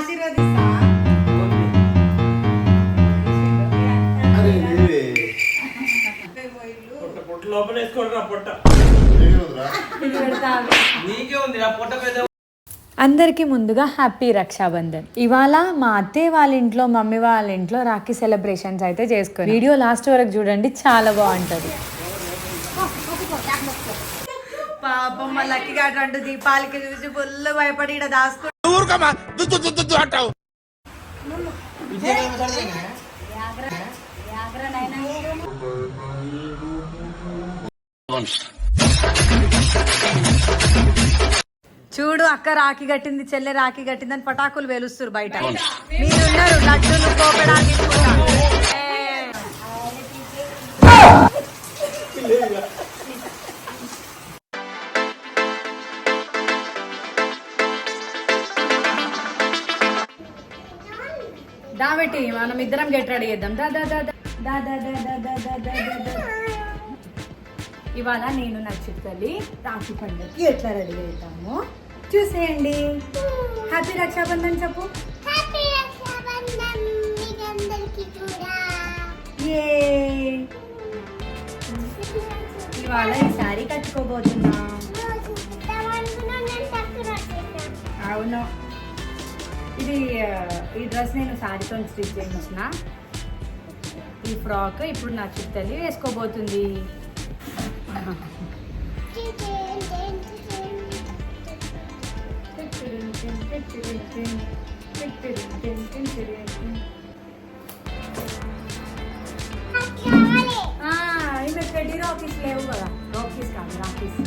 ఆశీర్వదిస్తా అరే నీవే. పొట్ట పొట్ట లోపల వేసుకోండి రా పొట్ట. ఏముందిరా? నీకే ఉంది నా పొట్ట పెద్ద అందరికీ ముందుగా హ్యాపీ రక్షాబంధన్. ఇవాళ మా అత్తయ్య వాళ్ళ ఇంట్లో మమ్మీ వాళ్ళ ఇంట్లో రాఖీ సెలబ్రేషన్స్ అయితే చేసుకుని వీడియో లాస్ట్ వరకు చూడండి చాలా బాగుంటది. పాపం మా లక్కీ గారు రెండు దీపాలకి చూసి ఫుల్ భయపడి ఇక్కడ దాచుకో చూడు అక్క రాఖీ కట్టింది చెల్లె రాఖీ కట్టింది అని పటాకులు వేలుస్తారు బయట. మీరున్నారు లడ్డూలు కోపడానికి దాబెట్టి మనం ఇద్దరం గెట్ రెడీ చేద్దాం దా దా దా దా దా దా దా దా దా దా దా దా దా. ఇవాళ నేను నచ్చుతల్లి రాఖీ పండుగకి ఎట్లా రెడీ అవుతాము చూసేయండి హ్యాపీ రక్షాబంధన్ చెప్పు ఇవాళ ఈ శారీ కట్టుకోబోతున్నా ఇది ఈ డ్రెస్ నేను శారీతో స్టిచ్ చేయించిన. ఈ ఫ్రాక్ ఇప్పుడు నా చుట్టలి వేసుకోబోతుంది. ఈమె రాకీస్ లేవు కదా. రాకీస్ కాదు రాకీస్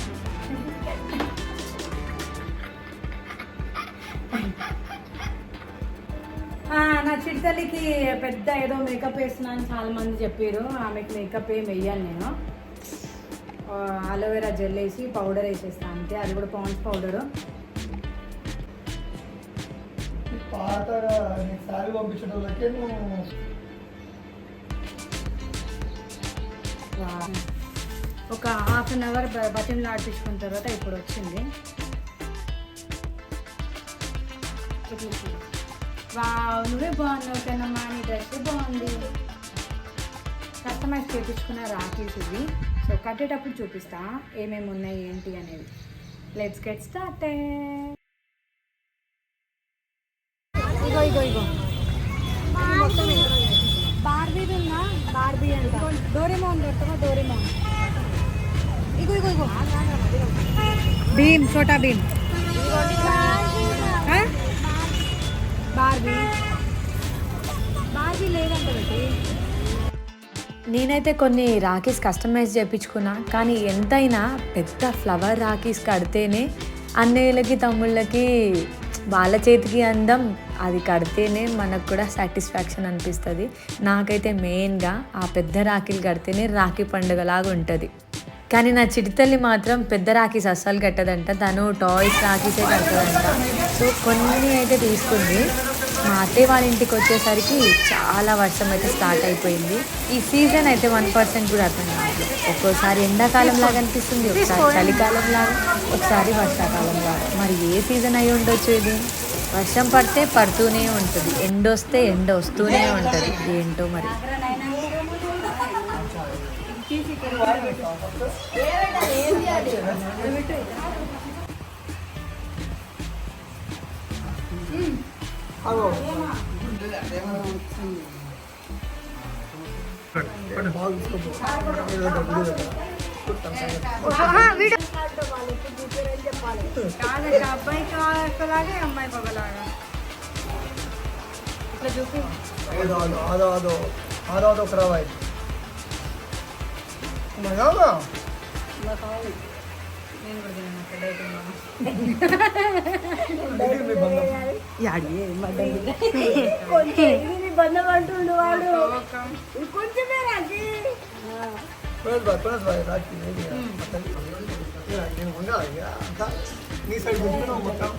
చిట్టలికి పెద్ద ఏదో మేకప్ వేస్తున్నా అని చాలా మంది చెప్పారు. ఆమెకి మేకప్ ఏం వేయను నేను. అలోవెరా జెల్ వేసి పౌడర్ వేసేస్తాను అంతే. అది కూడా పాండ్స్ పౌడరు ఒక హాఫ్ అన్ అవర్ బటన్ ఆడిపించుకున్న తర్వాత ఇప్పుడు వచ్చింది. వావ్ నువ్వే బాగున్నావు కన్నమ్మా నీ డ్రెస్ బాగుంది. కస్టమైజ్ చేయించుకున్న రాఖీస్ ఇవి. సో కట్టేటప్పుడు చూపిస్తా ఏమేమి ఉన్నాయి ఏంటి అనేది. లెట్స్ గెట్ స్టార్ట్ ఇగో ఇగో ఇగో. బార్బీది ఉందా? బార్బీ అంట. డోరేమోన్ దొరుకుతుందా డోరేమోన్. ఇగో ఇగో ఇగో భీమ్ చోటా భీమ్? బార్బీ. బార్బీ లేదంట నేనైతే కొన్ని రాఖీస్ కస్టమైజ్ చేయించుకున్నా కానీ ఎంతైనా పెద్ద ఫ్లవర్ రాఖీస్ కడితేనే అన్నయ్యలకి తమ్ముళ్ళకి వాళ్ళ చేతికి అందం అది కడితేనే మనకు కూడా సాటిస్ఫాక్షన్ అనిపిస్తుంది. నాకైతే మెయిన్గా ఆ పెద్ద రాఖీలు కడితేనే రాఖీ పండుగలాగా ఉంటుంది. కానీ నా చిటితల్లి మాత్రం పెద్ద రాఖీస్ అస్సలు కట్టదంట. తను టాయ్స్ రాఖీసే కట్టదంట సో కొన్ని అయితే తీసుకుంది. మా అత్తయ్య వాళ్ళ ఇంటికి వచ్చేసరికి చాలా వర్షం అయితే స్టార్ట్ అయిపోయింది. ఈ సీజన్ అయితే వన్ పర్సెంట్ కూడా అర్థం కావట్లేదు ఒక్కోసారి ఎండాకాలం లాగా అనిపిస్తుంది ఒకసారి చలికాలం లాగా ఒకసారి వర్షాకాలం లాగా మరి ఏ సీజన్ అయి ఉండొచ్చు ఇది? వర్షం పడితే పడుతూనే ఉంటుంది. ఎండ వస్తే ఎండ వస్తూనే ఉంటుంది. ఏంటో మరి? కాదక్క అబ్బాయికి ఒకలాగే అమ్మాయికి ఒకలాగా ఇట్లా చూపి ఏదో అదో అదో అదో అదో అదో ఒక రవాయి బందమంటుండు వాడు కొంచెమే రాజీ నీ సైడ్ మొత్తం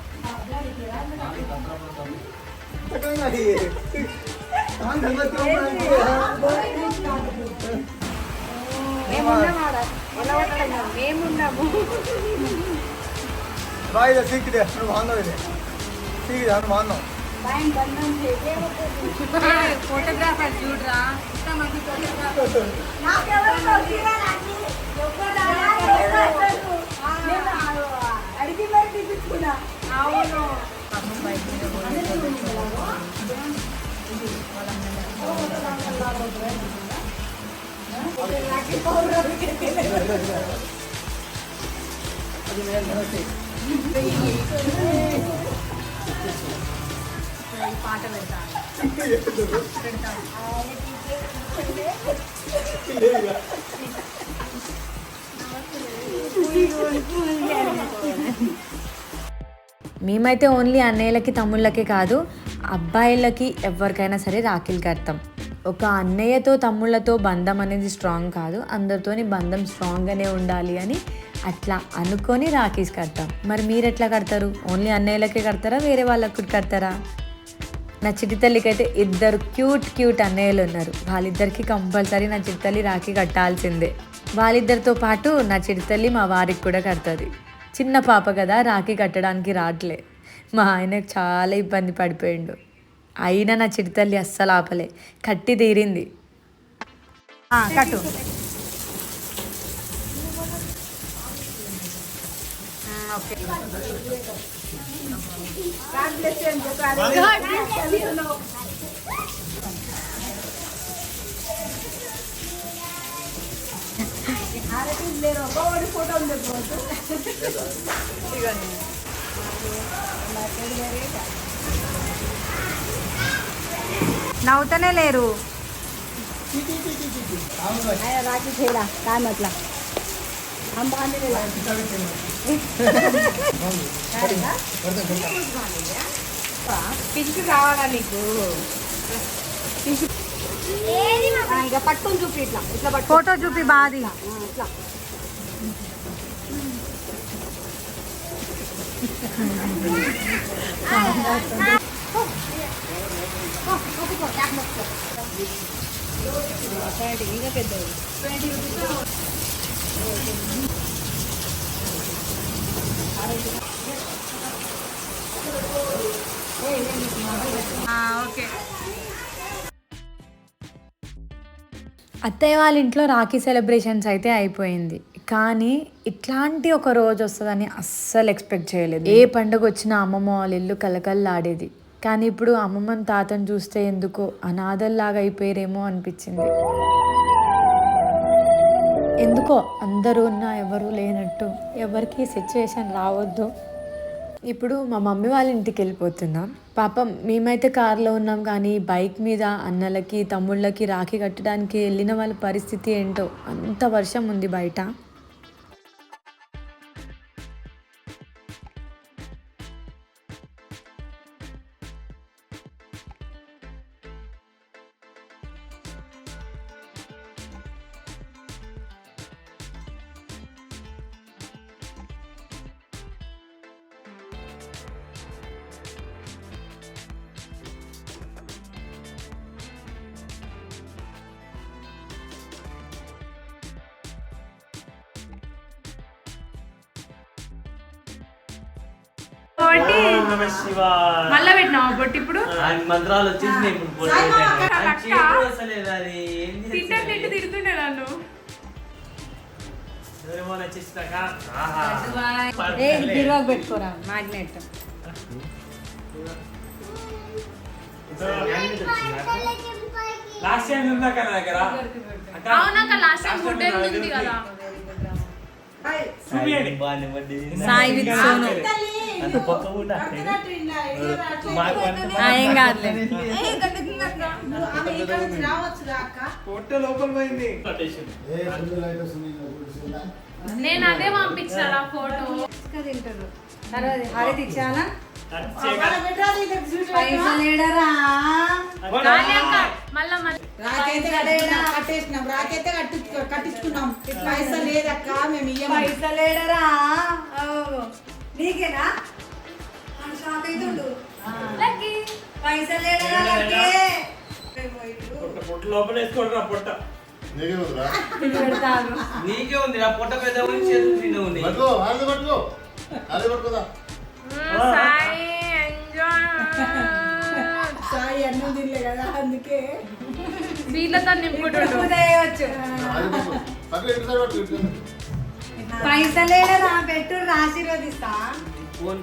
ఏమున్నా మేమున్నాము. బాయ్ సీకిదే నువ్వు బాగున్నావు ఇది. సీకిదే నువ్వు బాగున్నావు. ఫోటోగ్రాఫర్ చూడరా. అడిగి మరి తీసుకున్నా అవును. పాట మేమైతే ఓన్లీ అన్నయ్యలకి తమ్ముళ్ళకి కాదు అబ్బాయిలకి ఎవరికైనా సరే రాఖీలు కడతాం ఒక అన్నయ్యతో తమ్ముళ్ళతో బంధం అనేది స్ట్రాంగ్ కాదు. అందరితోని బంధం స్ట్రాంగ్గానే ఉండాలి అని అట్లా అనుకొని రాఖీస్ కడతాం. మరి మీరు ఎట్లా కడతారు? ఓన్లీ అన్నయ్యలకే కడతారా? వేరే వాళ్ళకి కూడా కడతారా? నా చిట్టి తల్లికి అయితే ఇద్దరు క్యూట్ క్యూట్ అన్నయ్యలు ఉన్నారు. వాళ్ళిద్దరికి కంపల్సరీ నా చిట్టి తల్లి రాఖీ కట్టాల్సిందే. వాళ్ళిద్దరితో పాటు నా చిట్టి తల్లి మా వారికి కూడా కడుతుంది. చిన్న పాప కదా రాఖీ కట్టడానికి రావట్లే మా ఆయన చాలా ఇబ్బంది పడిపోయిండు. అయినా నా చిట్టి తల్లి అస్సలు ఆపలే. కట్టి తీరింది. ఆ, కట్టు. మ్, ఓకే नव्हतं లేరు పిచ్చి కావాలా నీకు ఇక పట్టుకొని చూపి ఇట్లా ఇట్లా పట్టు ఫోటో చూపి బాది ఇట్లా ఓకే అత్తయ్య వాళ్ళ ఇంట్లో రాఖీ సెలబ్రేషన్స్ అయితే అయిపోయింది. కానీ ఇట్లాంటి ఒక రోజు వస్తుందని అస్సలు ఎక్స్పెక్ట్ చేయలేదు. ఏ పండుగ వచ్చినా అమ్మమ్మ వాళ్ళ ఇల్లు కలకల్లాడేది కానీ ఇప్పుడు అమ్మమ్మని తాతను చూస్తే ఎందుకో అనాథల్లాగా అయిపోయారేమో అనిపించింది. ఎందుకో అందరూ ఉన్నా ఎవరు లేనట్టు ఎవరికి సిచ్యువేషన్ రావద్దు. ఇప్పుడు మా మమ్మీ వాళ్ళ ఇంటికి వెళ్ళిపోతున్నాం. పాపం మేమైతే కారులో ఉన్నాం కానీ బైక్ మీద అన్నలకి తమ్ముళ్ళకి రాఖీ కట్టడానికి వెళ్ళిన వాళ్ళ పరిస్థితి ఏంటో అంత వర్షం ఉంది బయట. మళ్ళా పెట్టినావా బొట్టు ఇప్పుడు? మంత్రాలు తింటే తింటే తిడుతుండే నన్ను. పెట్టుకోరా మ్యాగ్నెట్. లాస్ట్ టైం ఉందా కదా దగ్గర. అక్క, అవునక్క last time last food time ఉంది కదా. చూపియండి. సాయి విత్ సోను. ఏం కాదులే. నేను అదే పంపించిన ఫోటో. తింటారు. తర్వాత హారతి ఇచ్చానా రాకైతే కట్టించుకున్నాం, కట్టేసినాం రాకైతే కట్టి కట్టించుకున్నాం. పైసలు లేదక్క మేము ఏడరా? ఓ, నీకేనా? పైసలే నీకే ఉంది నీకే పొట్ట పెద్ద గురించి కదా అందుకే. పెట్టు ఆశీర్వదిస్తా ఫోన్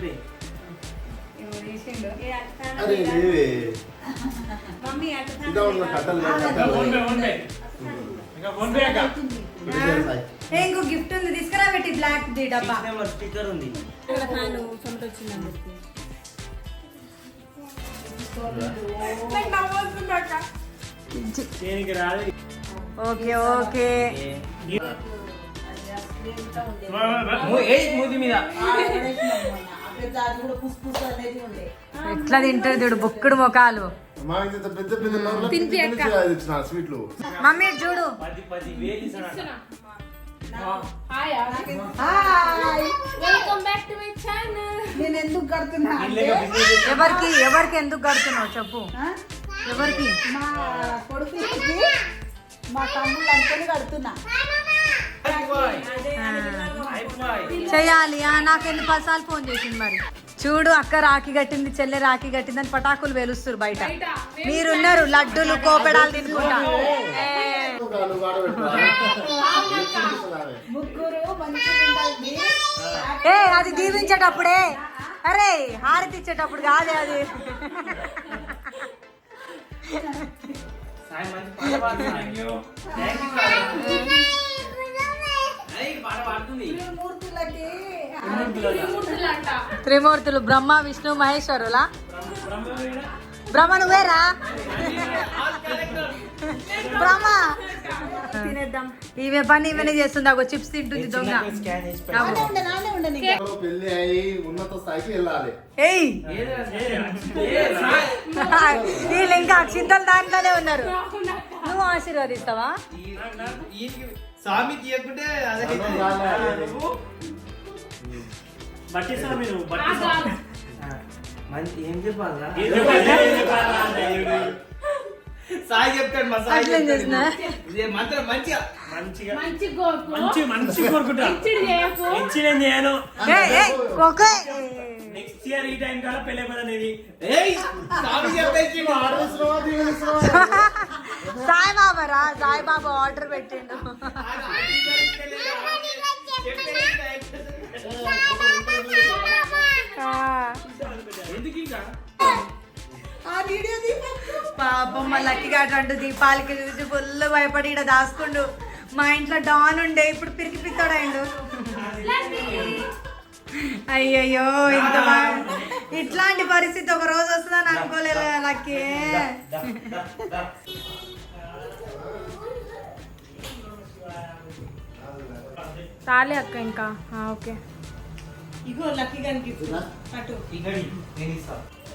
అరే లేవే ఇంకా ఉన్న కట్టలు ఏ, ఇంకో గిఫ్ట్ ఉంది తీసుకురా పెట్టి బ్లాక్ ది డబ్బా స్టిక్కర్ ఉంది ఓకే ఓకే మూతి మీద ఎట్లా తింటారు చూడు బొక్కుడు మొఖాలు. మమ్మీ చూడు. ఎవరికి ఎవరికి ఎందుకు కడుతున్నావు చెప్పు. ఎవరికి? మా కొడుకు మా తమ్ముళ్ళు అందరికీ కడుతున్నా. చెయ్యాలి ఆ, నాకు ఎన్ని పసాలు ఫోన్ చేసింది మరి. చూడు అక్క రాఖీ కట్టింది చెల్లె రాఖీ కట్టింది అని పటాకులు వెలుస్తారు బయట. మీరున్నారు లడ్డూలు కోపెడాలు తినుకుంటా. ఏ, అది దీవించేటప్పుడే. అరే హారతి ఇచ్చేటప్పుడు కాదే అది. సాయి మంచి త్రిమూర్తులు బ్రహ్మ విష్ణు మహేశ్వరులా? బ్రహ్మ నువ్వేరా? బ్రహ్మ. తినేద్దాం. ఈమె పని ఈమెనే చేస్తుంది. అగో చిప్స్ తింటుంది దొంగ. పెళ్ళి అయి ఉన్నత స్థాయికి వెళ్ళాలి. ఏయ్. వీళ్ళు ఇంకా అక్షింతలు దాంట్లోనే ఉన్నారు. నువ్వు ఆశీర్వదిస్తావా? స్వామికి ఇవ్వకుంటే అదే నువ్వు? పట్టిస్తాను మీరు పట్టిస్తాను మంచి ఏం చెప్పాలి? సాయి చెప్తాడు మా సాయి అట్లేం చెప్తాడు. చేసినా? ఇదే. మంత్రం మంచిగా మంచిగా. మంచి గోకు. మంచి మంచి కోరుకుంటా. ఇచ్చిడి చేయకు. ఇచ్చి నేను చేయను ఏయ్, ఏయ్, కోకే. నెక్స్ట్ ఇయర్ ఈ టైం కల్లా పెళ్ళి అయిపోతుంది ఏయ్ స్వామి చెప్పేసి ఆడేస్తున్నావా దీవెనిస్తున్నావా సాయి బాబా రా సాయి బాబా ఆర్డర్ పెట్టిండు. ఆ, ఎందుకు ఇంకా పాపం మా లక్కీగా అటువంటి దీపాలకి చూసి ఫుల్ భయపడి ఇక్కడ దాసుకుండు మా ఇంట్లో డాన్ ఉండే ఇప్పుడు పిరికి పిత్తాడాయిండు అయ్యయ్యో ఇంత ఇట్లాంటి పరిస్థితి ఒక రోజు వస్తుందని అనుకోలేదు లక్కీ. తాలే అక్క ఇంకా. ఓకే. ఇగో లక్కీ గారికి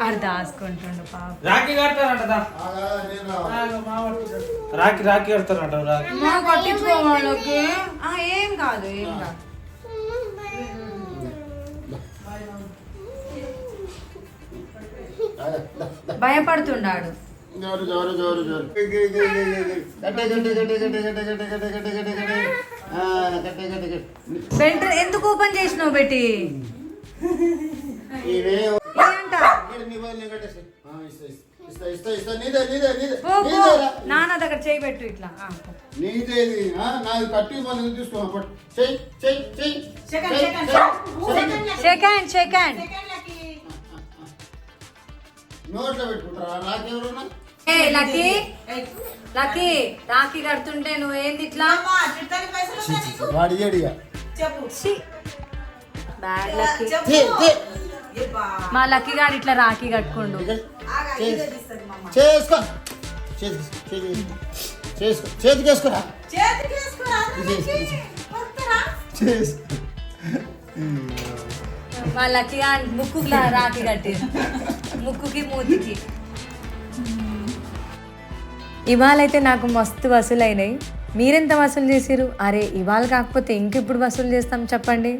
ఆడు దాసుకుంటుండు పాప. రాఖీ కడతారంట రాఖీ రాఖీ కడతారంట రాఖీ. కట్టించుకో వాళ్ళకి. ఆ, ఏం కాదు ఏం కాదు. భయపడుతున్నాడు జోరు జోరు జోరు జోరు. గట్టే గట్టే గట్టే గట్టే గట్టే గట్టే గట్టే గట్టే గట్టే గట్టే గట్టే ఆ, గట్టే గట్టే గట్టే బెల్ట్ ఎందుకు ఓపెన్ చేసినావు బెట్టి? నాన్న దగ్గర చేయి పెట్టు ఇట్లా. నీదేది నాది కట్టి మనం తీసుకో సెకండ్ నోట్లో పెట్టుకుంటారా? నాకెవరున్నా? నువ్వు ఏంది ఇట్లా? మా లక్కీ గారు ఇట్లా రాఖీ కట్టుకుండు. చేసుకో. చేసుకో. మా లక్కీ గారు ముక్కుకి లా- రాఖీ కట్టి ముక్కుకి మూతికి. ఇవాళైతే నాకు మస్తు వసూలు అయినాయి మీరెంత వసూలు చేసిరు అరే ఇవాళ కాకపోతే ఇంకెప్పుడు వసూలు చేస్తాం చెప్పండి.